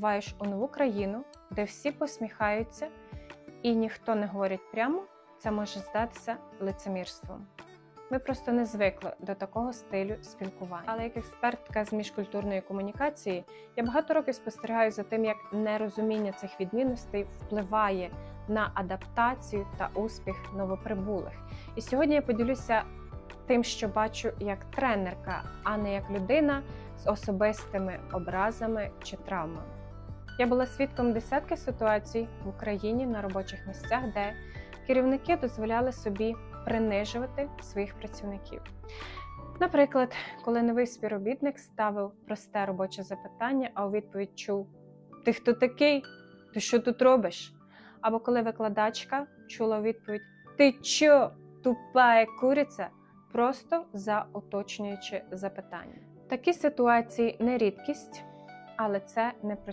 прибуваєш у нову країну, де всі посміхаються і ніхто не говорить прямо, це може здатися лицемірством. Ми просто не звикли до такого стилю спілкування. Але як експертка з міжкультурної комунікації, я багато років спостерігаю за тим, як нерозуміння цих відмінностей впливає на адаптацію та успіх новоприбулих. І сьогодні я поділюся тим, що бачу як тренерка, а не як людина з особистими образами чи травмами. Я була свідком десятки ситуацій в Україні на робочих місцях, де керівники дозволяли собі принижувати своїх працівників. Наприклад, коли новий співробітник ставив просте робоче запитання, а у відповідь чув: Ти хто такий? Ти що тут робиш? Або коли викладачка чула у відповідь: Ти чо, тупая куриця? Просто за уточнюючи запитання. Такі ситуації не рідкість, але це не про